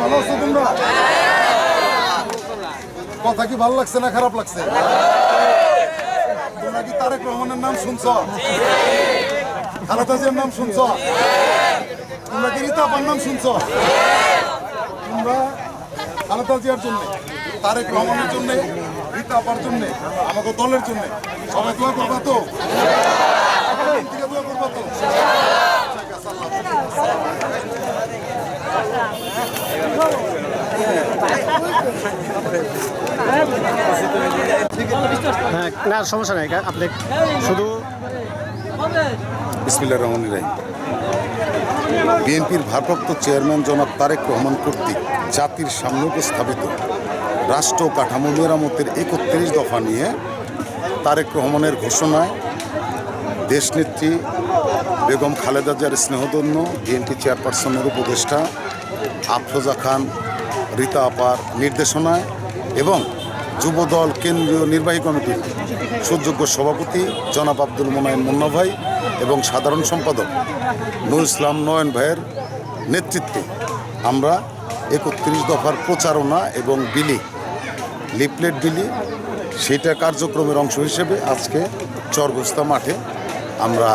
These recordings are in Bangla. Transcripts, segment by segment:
ভালো তোমরা? কথা কি ভালো লাগছে না খারাপ লাগছে? তোমরা কি তারেক রহমানের নাম শুনছ? খালেদা নাম শুনছ? তোমরা কি রীতা নাম শুনছ? তোমরা খালেদা জিয়ার জন্য তারেক রহমানের জন্য রীতা আপার জন্য আমাদের দলের জন্য। সবাই দোয়া করবা তো? দোয়া করবা। হ্যাঁ না সমস্যা নাই আপনি শুধু বিসমিল্লা রহমান রাহিম। বিএনপির ভারপ্রাপ্ত চেয়ারম্যান জনাব তারেক রহমান কর্তৃক জাতির সামনে উপস্থাপিত রাষ্ট্র কাঠামো মেরামতের একত্রিশ দফা নিয়ে তারেক রহমানের ঘোষণায় দেশনেত্রী বেগম খালেদা জিয়ার স্নেহধন্য বিএনপি চেয়ারপারসনের উপদেষ্টা আফরোজা খান, রীতা আপার নির্দেশনায় এবং যুবদল কেন্দ্রীয় নির্বাহী কমিটির সুযোগ্য সভাপতি জনাব আব্দুল মোনায়েন মুন্না ভাই এবং সাধারণ সম্পাদক নুর ইসলাম নয়ন ভাইয়ের নেতৃত্বে আমরা একত্রিশ দফার প্রচারণা এবং বিলি লিপলেট বিলি সেটা কার্যক্রমের অংশ হিসেবে আজকে চরগোস্তা মাঠে আমরা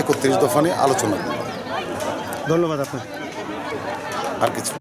একত্রিশ দফা নিয়ে আলোচনা করব। ধন্যবাদ আপনার আর কিছু